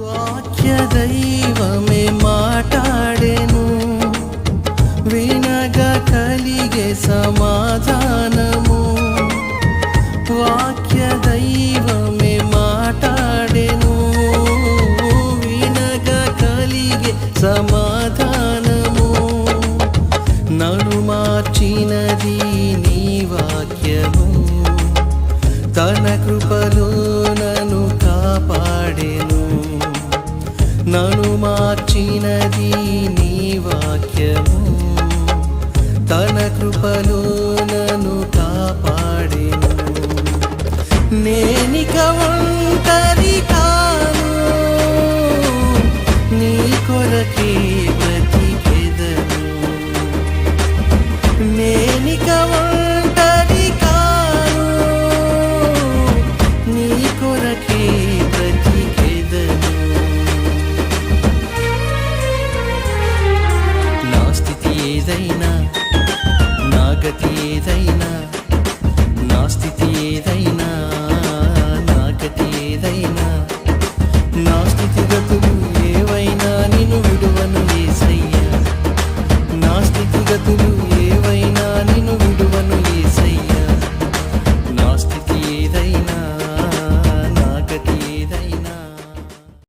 వాక్య దైవమే మాట్లాడేను వినగా కలిగే సమాధానము వాక్య దైవమే మాట్లాడేను వినగా కలిగే సమాధానము నను మార్చినది నీ వాక్యము తన నను మార్చినది నీ వాక్యము. తన కృపలో నన్ను కాపాడేను. నేనిక ఏదైనా నా గతి ఏదైనా నా స్థితి ఏదైనా నా గతి ఏదైనా నా స్థితి గతులు ఏవైనా నిన్ను విడువను ఏసయ్యా. నా స్థితి గతులు